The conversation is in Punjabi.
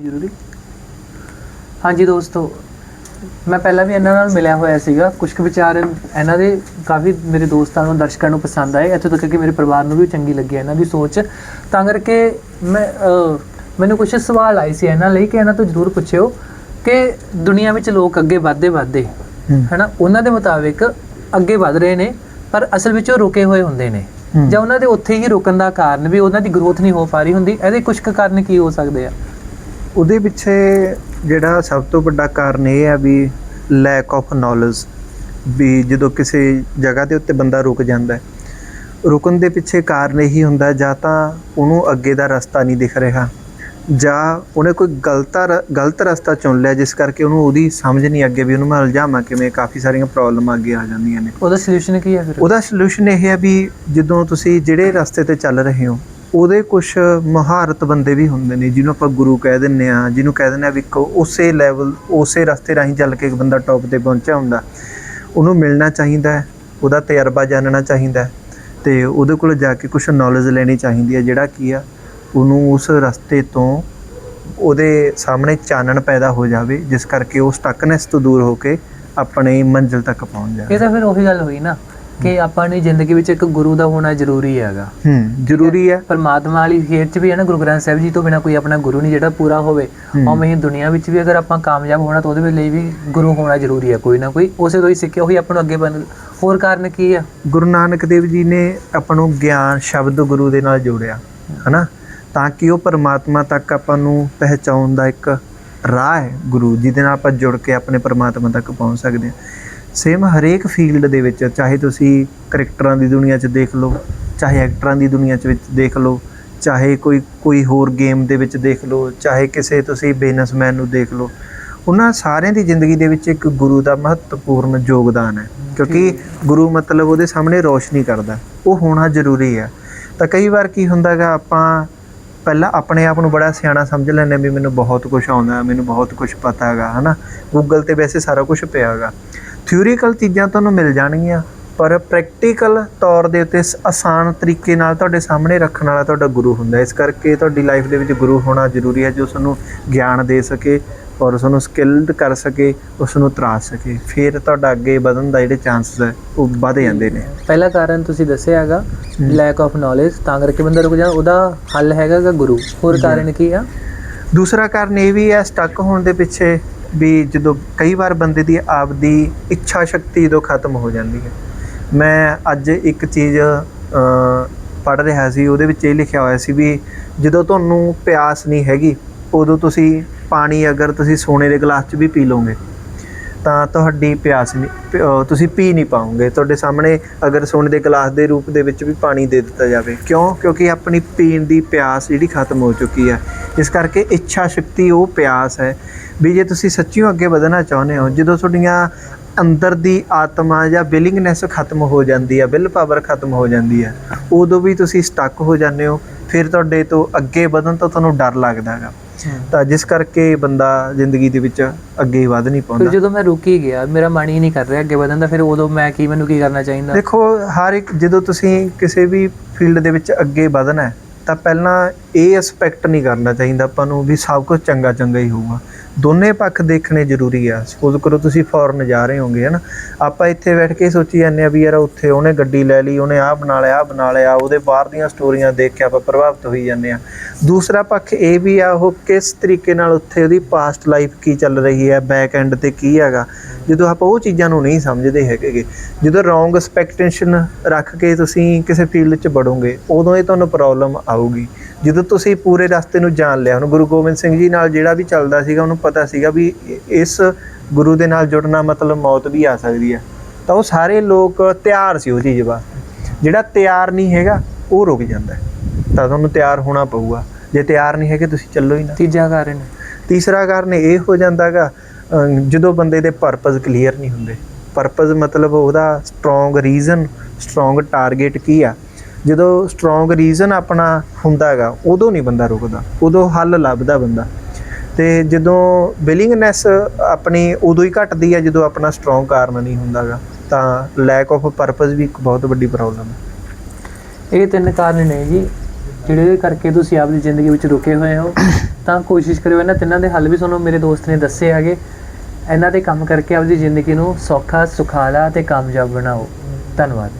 ਜ਼ਰੂਰੀ? ਹਾਂਜੀ ਦੋਸਤੋ ਮੈਂ ਪਹਿਲਾਂ ਵੀ ਇਹਨਾਂ ਨਾਲ ਮਿਲਿਆ ਹੋਇਆ ਸੀਗਾ। ਕੁਝ ਕੁ ਵਿਚਾਰ ਇਹਨਾਂ ਦੇ ਕਾਫੀ ਮੇਰੇ ਦੋਸਤਾਂ ਨੂੰ ਦਰਸ਼ਕਾਂ ਨੂੰ ਪਸੰਦ ਆਏ। ਇੱਥੋਂ ਤੱਕ ਕਿ ਮੇਰੇ ਪਰਿਵਾਰ ਨੂੰ ਵੀ ਚੰਗੀ ਲੱਗੀ ਇਹਨਾਂ ਦੀ ਸੋਚ। ਤਾਂ ਕਰਕੇ ਮੈਂ ਮੈਨੂੰ ਕੁਝ ਸਵਾਲ ਆਏ ਸੀ ਇਹਨਾਂ ਲਈ ਕਿ ਇਹਨਾਂ ਤੋਂ ਜ਼ਰੂਰ ਪੁੱਛਿਓ ਕਿ ਦੁਨੀਆ ਵਿੱਚ ਲੋਕ ਅੱਗੇ ਵਧਦੇ ਵਧਦੇ। ਹਨਾ? ਉਹਨਾਂ ਦੇ ਮੁਤਾਬਿਕ ਅੱਗੇ ਵਧ ਰਹੇ ਨੇ ਪਰ ਅਸਲ ਵਿੱਚ ਉਹ ਰੁਕੇ ਹੋਏ ਹੁੰਦੇ ਨੇ। ਜਾਂ ਉਹਨਾਂ ਦੇ ਉੱਥੇ ਹੀ ਰੁਕਣ ਦਾ ਕਾਰਨ ਵੀ ਉਹਨਾਂ ਦੀ ਗਰੋਥ ਨਹੀਂ ਹੋ ਪਾ ਰਹੀ ਹੁੰਦੀ। ਇਹਦੇ ਕੁਝ ਕਾਰਨ ਕੀ ਹੋ ਸਕਦੇ ਆ? ਉਹਦੇ ਪਿੱਛੇ ਜਿਹੜਾ ਸਭ ਤੋਂ ਵੱਡਾ ਕਾਰਨ ਇਹ ਆ ਵੀ ਲੈਕ ਆਫ ਨੌਲੇਜ ਵੀ ਜਦੋਂ ਕਿਸੇ ਜਗ੍ਹਾ ਦੇ ਉੱਤੇ ਬੰਦਾ ਰੁਕ ਜਾਂਦਾ ਹੈ ਰੁਕਣ ਦੇ ਪਿੱਛੇ ਕਾਰਨ ਇਹੀ ਹੁੰਦਾ ਜਾਂ ਤਾਂ ਉਹਨੂੰ ਅੱਗੇ ਦਾ ਰਸਤਾ ਨਹੀਂ ਦਿਖ ਰਿਹਾ ਜਾਂ ਉਹਨੇ ਕੋਈ ਗਲਤ ਗਲਤ ਰਸਤਾ ਚੁਣ ਲਿਆ ਜਿਸ ਕਰਕੇ ਉਹਨੂੰ ਉਹਦੀ ਸਮਝ ਨਹੀਂ ਅੱਗੇ ਵੀ ਉਹਨੂੰ ਮੈਂ ਉਲਝਾਵਾਂ ਕਿਵੇਂ ਕਾਫੀ ਸਾਰੀਆਂ ਪ੍ਰੋਬਲਮਾਂ ਅੱਗੇ ਆ ਜਾਂਦੀਆਂ ਨੇ। ਉਹਦਾ ਸੋਲੂਸ਼ਨ ਕੀ ਹੈ ਫਿਰ? ਉਹਦਾ ਸੋਲੂਸ਼ਨ ਇਹ ਹੈ ਵੀ ਜਦੋਂ ਤੁਸੀਂ ਜਿਹੜੇ ਰਸਤੇ ਤੇ ਚੱਲ ਰਹੇ ਹੋ ਉਹਦੇ ਕੁਝ ਮਹਾਰਤ ਬੰਦੇ ਵੀ ਹੁੰਦੇ ਨੇ, ਜਿਹਨੂੰ ਆਪਾਂ ਗੁਰੂ ਕਹਿ ਦਿੰਨੇ ਆ, ਜਿਹਨੂੰ ਕਹਿ ਦਿੰਨੇ ਆ ਵੀ ਇੱਕ ਉਸੇ ਲੈਵਲ ਉਸੇ ਰਸਤੇ ਰਾਹੀਂ ਚੱਲ ਕੇ ਇੱਕ ਬੰਦਾ ਟੌਪ ਤੇ ਪਹੁੰਚਿਆ ਹੁੰਦਾ। ਉਹਨੂੰ ਮਿਲਣਾ ਚਾਹੀਦਾ ਉਹਦਾ ਤਜਰਬਾ ਜਾਣਨਾ ਚਾਹੀਦਾ ਹੈ ਤੇ ਉਹਦੇ ਕੋਲ ਜਾ ਕੇ ਕੁਝ ਨੌਲੇਜ ਲੈਣੀ ਚਾਹੀਦੀ ਹੈ, ਜਿਹੜਾ ਕੀ ਆ, ਉਹਨੂੰ ਉਸ ਰਸਤੇ ਤੋਂ ਉਹਦੇ ਸਾਹਮਣੇ ਚਾਨਣ ਪੈਦਾ ਹੋ ਜਾਵੇ, ਜਿਸ ਕਰਕੇ ਉਹ ਸਟਕਨੈਸ ਤੋਂ ਦੂਰ ਹੋ ਕੇ ਆਪਣੀ ਮੰਜ਼ਿਲ ਤੱਕ ਪਹੁੰਚ ਜਾਵੇ। ਇਹ ਤਾਂ ਫਿਰ ਉਹੀ ਗੱਲ ਹੋਈ ਨਾ। ਕਿ ਆਪਾਂ ਨੇ ਜ਼ਿੰਦਗੀ ਵਿੱਚ ਇੱਕ ਗੁਰੂ ਦਾ ਹੋਣਾ ਜ਼ਰੂਰੀ ਹੈਗਾ। ਹੂੰ। ਜ਼ਰੂਰੀ ਹੈ ਪਰਮਾਤਮਾ ਵਾਲੀ ਖੇਡ 'ਚ ਵੀ ਹੈ ਨਾ ਗੁਰੂ ਗ੍ਰੰਥ ਸਾਹਿਬ ਜੀ ਤੋਂ ਬਿਨਾ ਕੋਈ ਆਪਣਾ ਗੁਰੂ ਨਹੀਂ ਜਿਹੜਾ ਪੂਰਾ ਹੋਵੇ। ਹੂੰ। ਉਵੇਂ ਹੀ ਦੁਨੀਆ ਵਿੱਚ ਵੀ ਅਗਰ ਆਪਾਂ ਕਾਮਯਾਬ ਹੋਣਾ ਤਾਂ ਉਹਦੇ ਲਈ ਵੀ ਗੁਰੂ ਹੋਣਾ ਜ਼ਰੂਰੀ ਹੈ ਕੋਈ ਨਾ ਕੋਈ। ਉਸੇ ਤੋਂ ਹੀ ਸਿੱਖਿਆ ਉਹੀ ਆਪਾਂ ਨੂੰ ਅੱਗੇ ਬਣ ਹੋਰ ਕਾਰਨ ਕੀ ਆ? ਗੁਰੂ ਨਾਨਕ ਦੇਵ ਜੀ ਨੇ ਆਪਾਂ ਨੂੰ ਗਿਆਨ ਸ਼ਬਦ ਗੁਰੂ ਦੇ ਨਾਲ ਜੋੜਿਆ ਹਨਾ? ਤਾਂ ਕਿ ਉਹ ਪਰਮਾਤਮਾ ਤੱਕ ਆਪਾਂ ਨੂੰ ਪਹਿਚਾਉਣ ਦਾ ਇੱਕ ਰਾਹ ਹੈ ਗੁਰੂ ਜਿਹਦੇ ਨਾਲ ਆਪਾਂ ਜੁੜ ਕੇ ਆਪਣੇ ਪਰਮਾਤਮਾ ਤੱਕ ਪਹੁੰਚ ਸਕਦੇ ਹਾਂ। ਸੇਮ ਹਰੇਕ ਫੀਲਡ ਦੇ ਵਿੱਚ ਚਾਹੇ ਤੁਸੀਂ ਕਰੈਕਟਰਾਂ ਦੀ ਦੁਨੀਆ 'ਚ ਦੇਖ ਲਓ ਚਾਹੇ ਐਕਟਰਾਂ ਦੀ ਦੁਨੀਆ 'ਚ ਵਿੱਚ ਦੇਖ ਲਓ ਚਾਹੇ ਕੋਈ ਕੋਈ ਹੋਰ ਗੇਮ ਦੇ ਵਿੱਚ ਦੇਖ ਲਓ ਚਾਹੇ ਕਿਸੇ ਤੁਸੀਂ ਬਿਜ਼ਨਸਮੈਨ ਨੂੰ ਦੇਖ ਲਓ ਉਹਨਾਂ ਸਾਰਿਆਂ ਦੀ ਜ਼ਿੰਦਗੀ ਦੇ ਵਿੱਚ ਇੱਕ ਗੁਰੂ ਦਾ ਮਹੱਤਵਪੂਰਨ ਯੋਗਦਾਨ ਹੈ। ਕਿਉਂਕਿ ਗੁਰੂ ਮਤਲਬ ਉਹਦੇ ਸਾਹਮਣੇ ਰੋਸ਼ਨੀ ਕਰਦਾ ਉਹ ਹੋਣਾ ਜ਼ਰੂਰੀ ਹੈ। ਤਾਂ ਕਈ ਵਾਰ ਕੀ ਹੁੰਦਾਗਾ ਆਪਾਂ ਪਹਿਲਾਂ ਆਪਣੇ ਆਪ ਨੂੰ ਬੜਾ ਸਿਆਣਾ ਸਮਝ ਲੈਂਦੇ ਵੀ ਮੈਨੂੰ ਬਹੁਤ ਕੁਝ ਆਉਂਦਾ ਮੈਨੂੰ ਬਹੁਤ ਕੁਝ ਪਤਾ ਹੈਗਾ ਹਨਾ? ਗੂਗਲ ਤੇ ਵੈਸੇ ਸਾਰਾ ਕੁਝ ਪਿਆ ਹੈਗਾ। ਥਿਊਰੀਕਲ ਚੀਜ਼ਾਂ ਤੁਹਾਨੂੰ ਮਿਲ ਜਾਣਗੀਆਂ ਪਰ ਪ੍ਰੈਕਟੀਕਲ ਤੌਰ ਦੇ ਉੱਤੇ ਆਸਾਨ ਤਰੀਕੇ ਨਾਲ ਤੁਹਾਡੇ ਸਾਹਮਣੇ ਰੱਖਣ ਵਾਲਾ ਤੁਹਾਡਾ ਗੁਰੂ ਹੁੰਦਾ। ਇਸ ਕਰਕੇ ਤੁਹਾਡੀ ਲਾਈਫ ਦੇ ਵਿੱਚ ਗੁਰੂ ਹੋਣਾ ਜ਼ਰੂਰੀ ਹੈ ਜੋ ਤੁਹਾਨੂੰ ਗਿਆਨ ਦੇ ਸਕੇ ਔਰ ਉਸ ਨੂੰ ਸਕਿਲਡ ਕਰ ਸਕੇ ਉਸ ਨੂੰ ਤਰਾ ਸਕੇ ਫਿਰ ਤੁਹਾਡਾ ਅੱਗੇ ਵਧਣ ਦਾ ਜਿਹੜੇ ਚਾਂਸਸ ਹੈ ਉਹ ਵਧ ਜਾਂਦੇ ਨੇ ਪਹਿਲਾ ਕਾਰਨ ਤੁਸੀਂ ਦੱਸਿਆ ਹੈਗਾ। ਲੈਕ ਆਫ ਨੌਲੇਜ ਤਾਂ ਕਰਕੇ ਬੰਦਾ ਰੁਕ ਜਾ ਉਹਦਾ ਹੱਲ ਹੈਗਾ ਗੁਰੂ ਹੋਰ। ਕਾਰਨ ਕੀ ਆ ਦੂਸਰਾ ਕਾਰਨ ਇਹ ਵੀ ਹੈ ਸਟਕ ਹੋਣ ਦੇ ਪਿੱਛੇ ਵੀ ਜਦੋਂ ਕਈ ਵਾਰ ਬੰਦੇ ਦੀ ਆਪਦੀ ਇੱਛਾ ਸ਼ਕਤੀ ਜਦੋਂ ਖਤਮ ਹੋ ਜਾਂਦੀ ਹੈ। ਮੈਂ ਅੱਜ ਇੱਕ ਚੀਜ਼ ਪੜ੍ਹ ਰਿਹਾ ਸੀ, ਉਹਦੇ ਵਿੱਚ ਇਹ ਲਿਖਿਆ ਹੋਇਆ ਸੀ ਵੀ ਜਦੋਂ ਤੁਹਾਨੂੰ ਪਿਆਸ ਨਹੀਂ ਹੈਗੀ, ਉਦੋਂ ਤੁਸੀਂ ਪਾਣੀ ਅਗਰ ਤੁਸੀਂ ਸੋਨੇ ਦੇ ਗਲਾਸ 'ਚ ਵੀ ਪੀ ਲਓਗੇ, ਤਾਂ ਤੁਹਾਡੀ ਪਿਆਸ ਨਹੀਂ, ਪ- ਤੁਸੀਂ ਪੀ ਨਹੀਂ ਪਾਓਗੇ। ਤੁਹਾਡੇ ਸਾਹਮਣੇ ਅਗਰ ਸੋਨੇ ਦੇ ਗਲਾਸ ਦੇ ਰੂਪ ਦੇ ਵਿੱਚ ਵੀ ਪਾਣੀ ਦੇ ਦਿੱਤਾ ਜਾਵੇ। ਕਿਉਂ? ਕਿਉਂਕਿ ਆਪਣੀ ਪੀਣ ਦੀ ਪਿਆਸ ਜਿਹੜੀ ਖਤਮ ਹੋ ਚੁੱਕੀ ਹੈ। ਇਸ ਕਰਕੇ ਇੱਛਾ ਸ਼ਕਤੀ ਉਹ ਪਿਆਸ ਹੈ। ਵੀ ਜੇ ਤੁਸੀਂ ਸੱਚੀਓ ਅੱਗੇ ਵਧਣਾ ਚਾਹੁੰਦੇ ਹੋ ਜਦੋਂ ਤੁਹਾਡੀਆਂ ਅੰਦਰ ਦੀ ਆਤਮਾ ਜਾਂ ਵਿਲਿੰਗਨੈਸ ਖਤਮ ਹੋ ਜਾਂਦੀ ਹੈ ਵਿਲ ਪਾਵਰ ਖਤਮ ਹੋ ਜਾਂਦੀ ਹੈ ਉਦੋਂ ਵੀ ਤੁਸੀਂ ਸਟਕ ਹੋ ਜਾਂਦੇ ਹੋ। ਫਿਰ ਤੁਹਾਡੇ ਤੋਂ ਅੱਗੇ ਵਧਣ ਤੋਂ ਤੁਹਾਨੂੰ ਡਰ ਲੱਗਦਾ ਹੈਗਾ। ਤਾਂ ਜਿਸ ਕਰਕੇ ਬੰਦਾ ਜ਼ਿੰਦਗੀ ਦੇ ਵਿੱਚ ਅੱਗੇ ਵਧ ਨਹੀਂ ਫਿਰ ਪਾਉਂਦਾ ਜਦੋਂ ਮੈਂ ਰੁਕ ਹੀ ਗਿਆ ਮੇਰਾ ਮਨ ਹੀ ਨਹੀਂ ਕਰ ਰਿਹਾ ਅੱਗੇ ਵਧਣ ਦਾ ਫਿਰ ਉਦੋਂ ਮੈਂ ਕੀ ਮੈਨੂੰ ਕੀ ਕਰਨਾ ਚਾਹੀਦਾ? ਦੇਖੋ ਹਰ ਇੱਕ ਜਦੋਂ ਤੁਸੀਂ ਕਿਸੇ ਵੀ ਫੀਲਡ ਦੇ ਵਿੱਚ ਅੱਗੇ ਵਧਣਾ ਹੈ ਤਾਂ ਪਹਿਲਾਂ ਇਹ ਐਸਪੈਕਟ ਨਹੀਂ ਕਰਨਾ ਚਾਹੀਦਾ ਆਪਾਂ ਨੂੰ ਵੀ ਸਭ ਕੁਝ ਚੰਗਾ ਚੰਗਾ ਹੀ ਹੋਊਗਾ। ਦੋਨੇ ਪੱਖ ਦੇਖਣੇ ਜ਼ਰੂਰੀ ਆ। ਸਪੋਜ਼ ਕਰੋ ਤੁਸੀਂ ਫੋਰਨ ਜਾ ਰਹੇ ਹੋਗੇ, ਹਨਾ? ਆਪਾਂ ਇੱਥੇ ਬੈਠ ਕੇ ਸੋਚੀ ਜਾਂਦੇ ਆ ਵੀ ਯਾਰ ਉੱਥੇ ਉਹਨੇ ਗੱਡੀ ਲੈ ਲਈ, ਉਹਨੇ ਆਹ ਬਣਾ ਲਿਆ, ਆਹ ਬਣਾ ਲਿਆ, ਉਹਦੇ ਬਾਹਰ ਦੀਆਂ ਸਟੋਰੀਆਂ ਦੇਖ ਕੇ ਆਪਾਂ ਪ੍ਰਭਾਵਿਤ ਹੋਈ ਜਾਂਦੇ ਆ। ਦੂਸਰਾ ਪੱਖ ਇਹ ਵੀ ਆ ਉਹ ਕਿਸ ਤਰੀਕੇ ਨਾਲ ਉੱਥੇ ਉਹਦੀ ਪਾਸਟ ਲਾਈਫ ਕੀ ਚੱਲ ਰਹੀ ਹੈ ਬੈਕ ਐਂਡ ਤੇ ਕੀ ਹੈਗਾ। ਜਦੋਂ ਆਪਾਂ ਉਹ ਚੀਜ਼ਾਂ ਨੂੰ ਨਹੀਂ ਸਮਝਦੇ ਹੈਗੇ ਜਦੋਂ ਰੋਂਗ ਐਕਸਪੈਕਟੇਸ਼ਨ ਰੱਖ ਕੇ ਤੁਸੀਂ ਕਿਸੇ ਫੀਲਡ 'ਚ ਵੜੋਗੇ, ਉਦੋਂ ਇਹ ਤੁਹਾਨੂੰ ਪ੍ਰੋਬਲਮ ਆਊਗੀ। ਜਦੋਂ ਤੁਸੀਂ ਪੂਰੇ ਰਸਤੇ ਨੂੰ ਜਾਣ ਲਿਆ ਹੁਣ ਗੁਰੂ ਗੋਬਿੰਦ ਸਿੰਘ ਜੀ ਨਾਲ ਜਿਹੜਾ ਵੀ ਚੱਲਦਾ ਸੀਗਾ ਉਹਨੂੰ ਪਤਾ ਸੀਗਾ ਵੀ ਇਸ ਗੁਰੂ ਦੇ ਨਾਲ ਜੁੜਨਾ ਮਤਲਬ ਮੌਤ ਵੀ ਆ ਸਕਦੀ ਹੈ ਤਾਂ ਉਹ ਸਾਰੇ ਲੋਕ ਤਿਆਰ ਸੀ ਉਹ ਚੀਜ਼ ਵਾਸਤੇ। ਜਿਹੜਾ ਤਿਆਰ ਨਹੀਂ ਹੈਗਾ ਉਹ ਰੁਕ ਜਾਂਦਾ। ਤਾਂ ਤੁਹਾਨੂੰ ਤਿਆਰ ਹੋਣਾ ਪਊਗਾ। ਜੇ ਤਿਆਰ ਨਹੀਂ ਹੈਗੇ ਤੁਸੀਂ ਚੱਲੋ ਹੀ ਨਾ। ਤੀਜਾ ਕਾਰਨ। ਤੀਸਰਾ ਕਾਰਨ ਇਹ ਹੋ ਜਾਂਦਾਗਾ ਜਦੋਂ ਬੰਦੇ ਦੇ ਪਰਪਸ ਕਲੀਅਰ ਨਹੀਂ ਹੁੰਦੇ। ਪਰਪਸ ਮਤਲਬ ਉਹਦਾ ਸਟਰੋਂਗ ਰੀਜ਼ਨ ਸਟਰੋਂਗ ਟਾਰਗੇਟ ਕੀ ਆ? ਜਦੋਂ ਸਟਰੋਂਗ ਰੀਜ਼ਨ ਆਪਣਾ ਹੁੰਦਾਗਾ ਉਦੋਂ ਨਹੀਂ ਬੰਦਾ ਰੁਕਦਾ ਉਦੋਂ ਹੱਲ ਲੱਭਦਾ ਬੰਦਾ। ਤੇ ਜਦੋਂ ਵਿਲਿੰਗਨੈਸ ਆਪਣੀ ਉਦੋਂ ਹੀ ਘਟਦੀ ਹੈ ਜਦੋਂ ਆਪਣਾ ਸਟਰੋਂਗ ਕਾਰਨ ਨਹੀਂ ਹੁੰਦਾਗਾ ਤਾਂ ਲੈਕ ਆਫ ਪਰਪਸ ਵੀ ਇੱਕ ਬਹੁਤ ਵੱਡੀ ਪ੍ਰੋਬਲਮ ਹੈ ਇਹ ਤਿੰਨ ਕਾਰਨ ਨੇ ਜੀ ਜਿਹੜੇ ਕਰਕੇ ਤੁਸੀਂ ਆਪਣੀ ਜ਼ਿੰਦਗੀ ਵਿੱਚ ਰੁਕੇ ਹੋਏ ਹੋ। ਤਾਂ ਕੋਸ਼ਿਸ਼ ਕਰਿਓ ਇਹਨਾਂ ਤਿੰਨਾਂ ਦੇ ਹੱਲ ਵੀ ਤੁਹਾਨੂੰ ਮੇਰੇ ਦੋਸਤ ਨੇ ਦੱਸੇ ਹੈਗੇ। ਇਹਨਾਂ ਤੇ ਕੰਮ ਕਰਕੇ ਆਪਣੀ ਜ਼ਿੰਦਗੀ ਨੂੰ ਸੌਖਾ ਸੁਖਾਲਾ ਤੇ ਕਾਮਯਾਬ ਬਣਾਓ। ਧੰਨਵਾਦ।